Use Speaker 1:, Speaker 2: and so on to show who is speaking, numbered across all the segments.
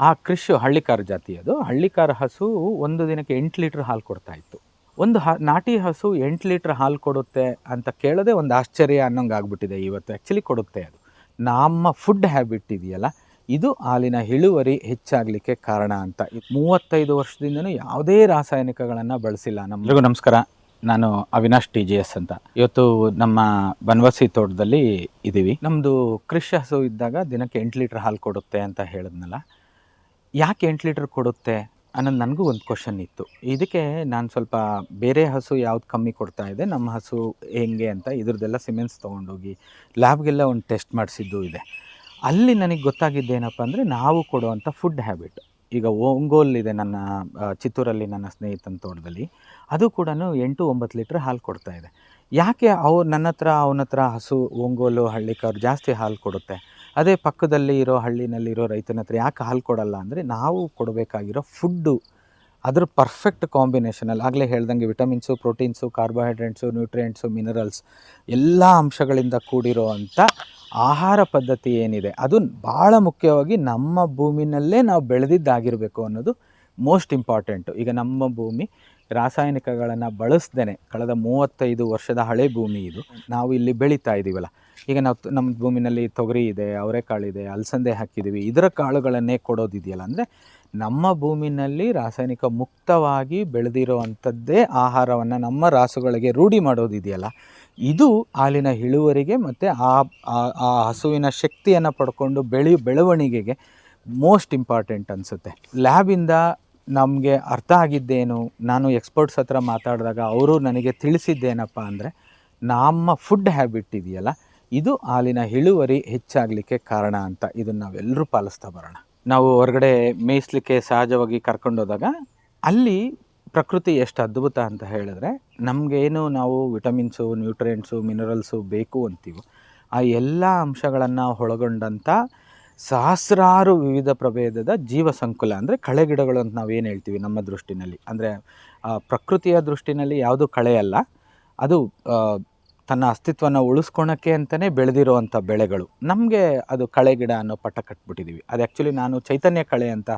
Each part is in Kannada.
Speaker 1: ಆ ಕೃಷಿ ಹಳ್ಳಿಕಾರ ಜಾತಿ ಅದು. ಹಳ್ಳಿಕಾರ ಹಸು ಒಂದು ದಿನಕ್ಕೆ ಎಂಟು ಲೀಟ್ರ್ ಹಾಲು ಕೊಡ್ತಾ ಇತ್ತು. ಒಂದು ಹ ನಾಟಿ ಹಸು ಎಂಟು ಲೀಟ್ರ್ ಹಾಲು ಕೊಡುತ್ತೆ ಅಂತ ಕೇಳೋದೇ ಒಂದು ಆಶ್ಚರ್ಯ ಅನ್ನೋಂಗೆ ಆಗ್ಬಿಟ್ಟಿದೆ ಇವತ್ತು. ಆ್ಯಕ್ಚುಲಿ ಕೊಡುತ್ತೆ ಅದು. ನಮ್ಮ ಫುಡ್ ಹ್ಯಾಬಿಟ್ ಇದೆಯಲ್ಲ ಇದು ಹಾಲಿನ ಇಳುವರಿ ಹೆಚ್ಚಾಗಲಿಕ್ಕೆ ಕಾರಣ ಅಂತ. ಮೂವತ್ತೈದು ವರ್ಷದಿಂದನೂ ಯಾವುದೇ ರಾಸಾಯನಿಕಗಳನ್ನು ಬಳಸಿಲ್ಲ ನಮ್ಮೆಲ್ಲರಿಗೂ ನಮಸ್ಕಾರ. ನಾನು ಅವಿನಾಶ್ ಟಿ ಜಿ ಎಸ್ ಅಂತ. ಇವತ್ತು ನಮ್ಮ ಬನವಾಸಿ ತೋಟದಲ್ಲಿ ಇದ್ದೀವಿ ನಮ್ಮದು ಕೃಷಿ ಹಸು ಇದ್ದಾಗ ದಿನಕ್ಕೆ ಎಂಟು ಲೀಟ್ರ್ ಹಾಲು ಕೊಡುತ್ತೆ ಅಂತ ಹೇಳಿದ್ನಲ್ಲ. ಯಾಕೆ ಎಂಟು ಲೀಟ್ರ್ ಕೊಡುತ್ತೆ ಅನ್ನೋದು ನನಗೂ ಒಂದು ಕ್ವಶನ್ ಇತ್ತು. ಇದಕ್ಕೆ ನಾನು ಸ್ವಲ್ಪ ಬೇರೆ ಹಸು ಯಾವ್ದು ಕಮ್ಮಿ ಕೊಡ್ತಾ ಇದೆ, ನಮ್ಮ ಹಸು ಹೆಂಗೆ ಅಂತ ಇದ್ರದ್ದೆಲ್ಲ ಸಿಮೆಂಟ್ಸ್ ತೊಗೊಂಡೋಗಿ ಲ್ಯಾಬ್ಗೆಲ್ಲ ಒಂದು ಟೆಸ್ಟ್ ಮಾಡಿಸಿದ್ದು ಇದೆ. ಅಲ್ಲಿ ನನಗೆ ಗೊತ್ತಾಗಿದ್ದೇನಪ್ಪ ಅಂದರೆ ನಾವು ಕೊಡುವಂಥ ಫುಡ್ ಹ್ಯಾಬಿಟ್ ಈಗ ಓಂಗೋಲ್ ಇದೆ ನನ್ನ ಚಿತ್ತೂರಲ್ಲಿ ನನ್ನ ಸ್ನೇಹಿತನ ತೋಟದಲ್ಲಿ. ಅದು ಕೂಡ ಎಂಟು ಒಂಬತ್ತು ಲೀಟ್ರ್ ಹಾಲು ಕೊಡ್ತಾ ಇದೆ. ಯಾಕೆ ಅವ್ರು ನನ್ನ ಹತ್ರ, ಅವನ ಹತ್ರ ಹಸು ಓಂಗೋಲು ಹಳ್ಳಿಕಾರು ಜಾಸ್ತಿ ಹಾಲು ಕೊಡುತ್ತೆ? ಅದೇ ಪಕ್ಕದಲ್ಲಿ ಇರೋ ಹಳ್ಳಿನಲ್ಲಿರೋ ರೈತನ ಹತ್ರ ಯಾಕೆ ಹಾಲು ಕೊಡಲ್ಲ ಅಂದರೆ ನಾವು ಕೊಡಬೇಕಾಗಿರೋ ಫುಡ್ಡು ಅದ್ರ ಪರ್ಫೆಕ್ಟ್ ಕಾಂಬಿನೇಷನಲ್ಲಿ ಆಗಲೇ ಹೇಳ್ದಂಗೆ vitamins proteins carbohydrates nutrients minerals ಎಲ್ಲ ಅಂಶಗಳಿಂದ ಕೂಡಿರೋ ಅಂಥ ಆಹಾರ ಪದ್ಧತಿ ಏನಿದೆ, ಅದು ಭಾಳ ಮುಖ್ಯವಾಗಿ ನಮ್ಮ ಭೂಮಿನಲ್ಲೇ ನಾವು ಬೆಳೆದಿದ್ದಾಗಿರಬೇಕು ಅನ್ನೋದು ಮೋಸ್ಟ್ ಇಂಪಾರ್ಟೆಂಟು ಈಗ ನಮ್ಮ ಭೂಮಿ ರಾಸಾಯನಿಕಗಳನ್ನು ಬಳಸ್ದೇ ಕಳೆದ ಮೂವತ್ತೈದು ವರ್ಷದ ಹಳೆ ಭೂಮಿ ಇದು. ನಾವು ಇಲ್ಲಿ ಬೆಳೀತಾ ಇದ್ದೀವಲ್ಲ ಈಗ ನಾವು ನಮ್ಮ ಭೂಮಿನಲ್ಲಿ ತೊಗರಿ ಇದೆ ಅವರೆಕಾಳಿದೆ ಅಲಸಂದೆ ಹಾಕಿದ್ದೀವಿ ಇದರ ಕಾಳುಗಳನ್ನೇ ಕೊಡೋದಿದೆಯಲ್ಲ. ಅಂದರೆ ನಮ್ಮ ಭೂಮಿನಲ್ಲಿ ರಾಸಾಯನಿಕ ಮುಕ್ತವಾಗಿ ಬೆಳೆದಿರುವಂಥದ್ದೇ ಆಹಾರವನ್ನು ನಮ್ಮ ರಾಸುಗಳಿಗೆ ರೂಢಿ ಮಾಡೋದಿದೆಯಲ್ಲ. ಇದು ಹಾಲಿನ ಇಳುವರಿಗೆ ಮತ್ತು ಆ, ಆ- ಹಸುವಿನ ಶಕ್ತಿಯನ್ನು ಪಡ್ಕೊಂಡು ಬೆಳೆ, ಬೆಳವಣಿಗೆಗೆ ಮೋಸ್ಟ್ ಇಂಪಾರ್ಟೆಂಟ್ ಅನಿಸುತ್ತೆ. ಲ್ಯಾಬಿಂದ ನಮಗೆ ಅರ್ಥ ಆಗಿದ್ದೇನು, ನಾನು ಎಕ್ಸ್ಪರ್ಟ್ಸ್ ಹತ್ರ ಮಾತಾಡಿದಾಗ ಅವರು ನನಗೆ ತಿಳಿಸಿದ್ದೇನಪ್ಪ ಅಂದರೆ, ನಮ್ಮ ಫುಡ್ ಹ್ಯಾಬಿಟ್ ಇದೆಯಲ್ಲ, ಇದು ಹಾಲಿನ ಇಳುವರಿ ಹೆಚ್ಚಾಗಲಿಕ್ಕೆ ಕಾರಣ ಅಂತ ಇದನ್ನು ನಾವೆಲ್ಲರೂ ಪಾಲಿಸ್ತಾ ಬರೋಣ. ನಾವು ಹೊರಗಡೆ ಮೇಯಿಸ್ಲಿಕ್ಕೆ ಸಹಜವಾಗಿ ಕರ್ಕೊಂಡೋದಾಗ, ಅಲ್ಲಿ ಪ್ರಕೃತಿ ಎಷ್ಟು ಅದ್ಭುತ ಅಂತ ಹೇಳಿದ್ರೆ, ನಮಗೇನು ನಾವು ವಿಟಮಿನ್ಸು ನ್ಯೂಟ್ರಿಯೆಂಟ್ಸು ಮಿನರಲ್ಸು ಬೇಕು ಅಂತೀವೋ, ಆ ಎಲ್ಲ ಅಂಶಗಳನ್ನು ಒಳಗೊಂಡಂಥ ಸಹಸ್ರಾರು ವಿವಿಧ ಪ್ರಭೇದದ ಜೀವ ಸಂಕುಲ ಅಂದರೆ ಕಳೆ ಗಿಡಗಳು ಅಂತ ನಾವು ಏನು ಹೇಳ್ತೀವಿ ನಮ್ಮ ದೃಷ್ಟಿನಲ್ಲಿ. ಅಂದರೆ ಪ್ರಕೃತಿಯ ದೃಷ್ಟಿನಲ್ಲಿ ಯಾವುದು ಕಳೆ ಅಲ್ಲ. ಅದು ತನ್ನ ಅಸ್ತಿತ್ವನ ಉಳಿಸ್ಕೊಳಕ್ಕೆ ಅಂತಲೇ ಬೆಳೆದಿರುವಂಥ ಬೆಳೆಗಳು. ನಮಗೆ ಅದು ಕಳೆ ಗಿಡ ಅನ್ನೋ ಪಟ್ಟ ಕಟ್ಬಿಟ್ಟಿದ್ದೀವಿ ಅದು ಆ್ಯಕ್ಚುಲಿ ನಾನು ಚೈತನ್ಯ ಕಳೆ ಅಂತ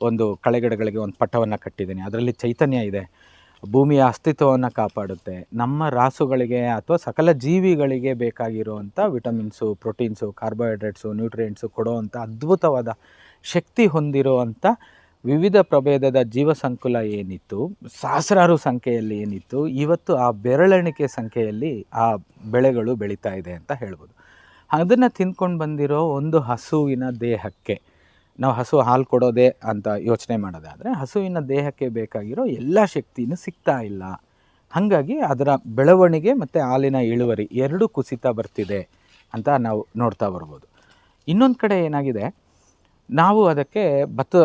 Speaker 1: ಒಂದು ಕಳೆಗಿಡಗಳಿಗೆ ಒಂದು ಪಟ್ಟವನ್ನು ಕಟ್ಟಿದ್ದೀನಿ. ಅದರಲ್ಲಿ ಚೈತನ್ಯ ಇದೆ. ಭೂಮಿಯ ಅಸ್ತಿತ್ವವನ್ನು ಕಾಪಾಡುತ್ತೆ. ನಮ್ಮ ರಾಸುಗಳಿಗೆ ಅಥವಾ ಸಕಲ ಜೀವಿಗಳಿಗೆ ಬೇಕಾಗಿರುವಂಥ ವಿಟಮಿನ್ಸು, ಪ್ರೋಟೀನ್ಸು, ಕಾರ್ಬೋಹೈಡ್ರೇಟ್ಸು, ನ್ಯೂಟ್ರಿಯೆಂಟ್ಸು ಕೊಡುವಂಥ ಅದ್ಭುತವಾದ ಶಕ್ತಿ ಹೊಂದಿರುವಂಥ ವಿವಿಧ ಪ್ರಭೇದದ ಜೀವಸಂಕುಲ ಏನಿತ್ತು, ಸಹಸ್ರಾರು ಸಂಖ್ಯೆಯಲ್ಲಿ ಏನಿತ್ತು, ಇವತ್ತು ಆ ಬೆರಳೆಣಿಕೆ ಸಂಖ್ಯೆಯಲ್ಲಿ ಆ ಬೆಳೆಗಳು ಬೆಳೀತಾ ಇದೆ ಅಂತ ಹೇಳ್ಬೋದು. ಅದನ್ನು ತಿಂದ್ಕೊಂಡು ಬಂದಿರೋ ಒಂದು ಹಸುವಿನ ದೇಹಕ್ಕೆ ನಾವು ಹಸು ಹಾಲು ಕೊಡೋದೆ ಅಂತ ಯೋಚನೆ ಮಾಡೋದಾದರೆ ಹಸುವಿನ ದೇಹಕ್ಕೆ ಬೇಕಾಗಿರೋ ಎಲ್ಲ ಶಕ್ತಿಯೂ ಸಿಗ್ತಾ ಇಲ್ಲ. ಹಾಗಾಗಿ ಅದರ ಬೆಳವಣಿಗೆ ಮತ್ತು ಹಾಲಿನ ಇಳುವರಿ ಎರಡೂ ಕುಸಿತ ಬರ್ತಿದೆ ಅಂತ ನಾವು ನೋಡ್ತಾ ಬರ್ಬೋದು. ಇನ್ನೊಂದು ಕಡೆ ಏನಾಗಿದೆ, ನಾವು ಅದಕ್ಕೆ ಭತ್ತ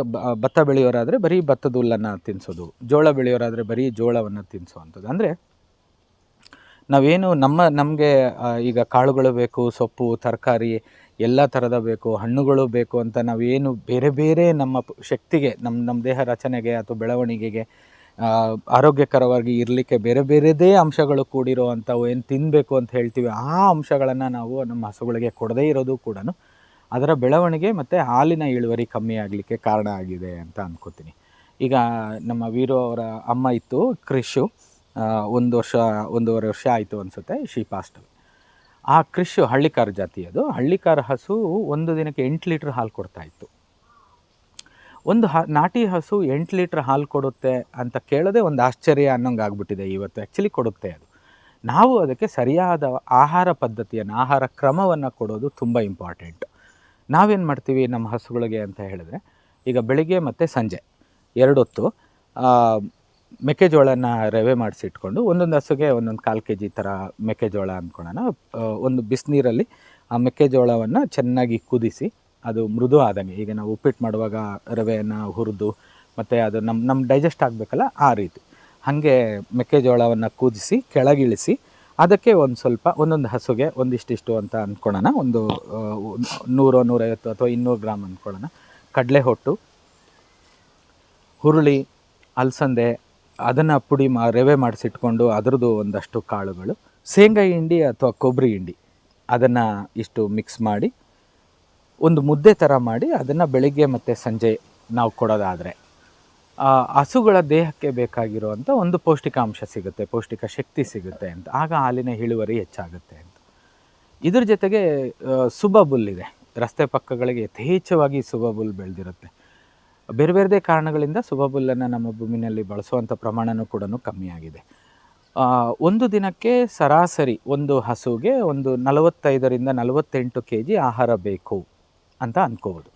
Speaker 1: ಭತ್ತ ಬೆಳೆಯೋರಾದರೆ ಬರೀ ಭತ್ತದ ಹುಲ್ಲನ್ನು ತಿನ್ನಿಸೋದು ಜೋಳ ಬೆಳೆಯೋರಾದರೆ ಬರೀ ಜೋಳವನ್ನು ತಿನ್ನಿಸೋವಂಥದ್ದು ಅಂದರೆ ನಾವೇನು ನಮ್ಮ, ನಮಗೆ ಈಗ ಕಾಳುಗಳು ಬೇಕು, ಸೊಪ್ಪು, ತರಕಾರಿ ಎಲ್ಲ ಥರದ ಬೇಕು, ಹಣ್ಣುಗಳು ಬೇಕು ಅಂತ ನಾವೇನು ಬೇರೆ ಬೇರೆ ನಮ್ಮ ಶಕ್ತಿಗೆ ನಮ್ಮ ನಮ್ಮ ದೇಹ ರಚನೆಗೆ ಅಥವಾ ಬೆಳವಣಿಗೆಗೆ ಆರೋಗ್ಯಕರವಾಗಿ ಇರಲಿಕ್ಕೆ ಬೇರೆ ಬೇರೆದೇ ಅಂಶಗಳು ಕೂಡಿರೋ ಅಂಥವು ಏನು ತಿನ್ನಬೇಕು ಅಂತ ಹೇಳ್ತೀವಿ, ಆ ಅಂಶಗಳನ್ನು ನಾವು ನಮ್ಮ ಹಸುಗಳಿಗೆ ಕೊಡದೇ ಇರೋದು ಕೂಡ ಅದರ ಬೆಳವಣಿಗೆ ಮತ್ತು ಹಾಲಿನ ಇಳುವರಿ ಕಮ್ಮಿ ಆಗಲಿಕ್ಕೆ ಕಾರಣ ಆಗಿದೆ ಅಂತ ಅಂದ್ಕೋತೀನಿ ಈಗ ನಮ್ಮ ವೀರು ಅವರ ಅಮ್ಮ ಇತ್ತು, ಕ್ರಿಶು ಒಂದು ವರ್ಷ, ಒಂದೂವರೆ ವರ್ಷ ಆಯಿತು ಅನಿಸುತ್ತೆ, ಶಿ ಪಾಸ್ಟ್ ಆ ಕೃಷಿ ಹಳ್ಳಿಕಾರ ಜಾತಿ ಅದು. ಹಳ್ಳಿಕಾರ ಹಸು ಒಂದು ದಿನಕ್ಕೆ ಎಂಟು ಲೀಟ್ರ್ ಹಾಲು ಕೊಡ್ತಾ ಇತ್ತು. ಒಂದು ಹ, ನಾಟಿ ಹಸು ಎಂಟು ಲೀಟ್ರ್ ಹಾಲು ಕೊಡುತ್ತೆ ಅಂತ ಕೇಳೋದೇ ಒಂದು ಆಶ್ಚರ್ಯ ಅನ್ನೋಂಗೆ ಆಗ್ಬಿಟ್ಟಿದೆ ಇವತ್ತು. ಆ್ಯಕ್ಚುಲಿ ಕೊಡುತ್ತೆ ಅದು. ನಾವು ಅದಕ್ಕೆ ಸರಿಯಾದ ಆಹಾರ ಪದ್ಧತಿಯನ್ನು, ಆಹಾರ ಕ್ರಮವನ್ನು ಕೊಡೋದು ತುಂಬ ಇಂಪಾರ್ಟೆಂಟ್ ನಾವೇನು ಮಾಡ್ತೀವಿ ನಮ್ಮ ಹಸುಗಳಿಗೆ ಅಂತ ಹೇಳಿದ್ರೆ, ಈಗ ಬೆಳಿಗ್ಗೆ ಮತ್ತು ಸಂಜೆ ಎರಡೊತ್ತು ಮೆಕ್ಕೆಜೋಳನ ರವೆ ಮಾಡಿಸಿಟ್ಕೊಂಡು ಒಂದೊಂದು ಹಸುಗೆ ಒಂದೊಂದು ಕಾಲು ಕೆ ಜಿ ಥರ ಮೆಕ್ಕೆಜೋಳ ಅಂದ್ಕೊಳ್ಳೋಣ ಒಂದು ಬಿಸಿನೀರಲ್ಲಿ ಆ ಮೆಕ್ಕೆಜೋಳವನ್ನು ಚೆನ್ನಾಗಿ ಕುದಿಸಿ ಅದು ಮೃದು ಆದಂಗೆ. ಈಗ ನಾವು ಉಪ್ಪಿಟ್ಟು ಮಾಡುವಾಗ ರವೆಯನ್ನು ಹುರಿದು ಮತ್ತು ಅದು ನಮ್ಮ ನಮ್ಮ ಡೈಜೆಸ್ಟ್ ಆಗಬೇಕಲ್ಲ ಆ ರೀತಿ. ಹಾಗೆ ಮೆಕ್ಕೆಜೋಳವನ್ನು ಕುದಿಸಿ, ಕೆಳಗಿಳಿಸಿ ಅದಕ್ಕೆ ಒಂದು ಸ್ವಲ್ಪ ಒಂದೊಂದು ಹಸುಗೆ ಒಂದಿಷ್ಟಿಷ್ಟು ಅಂತ ಅಂದ್ಕೊಳ್ಳೋಣ ಒಂದು ನೂರು ನೂರೈವತ್ತು ಅಥವಾ ಇನ್ನೂರು ಗ್ರಾಮ್ ಅಂದ್ಕೊಳ್ಳೋಣ ಕಡಲೆ ಹೊಟ್ಟು ಹುರುಳಿ, ಅಲಸಂದೆ ಅದನ್ನು ಪುಡಿ ಮಾ, ರವೆ ಮಾಡಿಸಿಟ್ಕೊಂಡು ಅದರದ್ದು ಒಂದಷ್ಟು ಕಾಳುಗಳು, ಶೇಂಗಾ ಹಿಂಡಿ ಅಥವಾ ಕೊಬ್ಬರಿ ಹಿಂಡಿ, ಅದನ್ನು ಇಷ್ಟು ಮಿಕ್ಸ್ ಮಾಡಿ, ಒಂದು ಮುದ್ದೆ ಥರ ಮಾಡಿ ಅದನ್ನು ಬೆಳಿಗ್ಗೆ ಮತ್ತು ಸಂಜೆ ನಾವು ಕೊಡೋದಾದರೆ. ಹಸುಗಳ ದೇಹಕ್ಕೆ ಬೇಕಾಗಿರುವಂಥ ಒಂದು ಪೌಷ್ಟಿಕಾಂಶ ಸಿಗುತ್ತೆ, ಪೌಷ್ಟಿಕ ಶಕ್ತಿ ಸಿಗುತ್ತೆ ಅಂತ. ಆಗ ಹಾಲಿನ ಇಳುವರಿ ಹೆಚ್ಚಾಗುತ್ತೆ ಅಂತ. ಇದ್ರ ಜೊತೆಗೆ ಸುಬಬುಲ್ ಇದೆ. ರಸ್ತೆ ಪಕ್ಕಗಳಿಗೆ ಯಥೇಚ್ಛವಾಗಿ ಸುಬಬುಲ್ ಬೆಳೆದಿರುತ್ತೆ. ಬೇರೆ ಬೇರೆದೇ ಕಾರಣಗಳಿಂದ ಸುಬಬುಲ್ಲನ್ನು ನಮ್ಮ ಭೂಮಿನಲ್ಲಿ ಬಳಸುವಂಥ ಪ್ರಮಾಣನೂ ಕೂಡ ಕಮ್ಮಿಯಾಗಿದೆ. ಒಂದು ದಿನಕ್ಕೆ ಸರಾಸರಿ ಒಂದು ಹಸುಗೆ ಒಂದು ನಲವತ್ತೈದರಿಂದ ನಲವತ್ತೆಂಟು ಕೆ ಜಿ ಆಹಾರ ಬೇಕು ಅಂತ ಅಂದ್ಕೋಬೋದು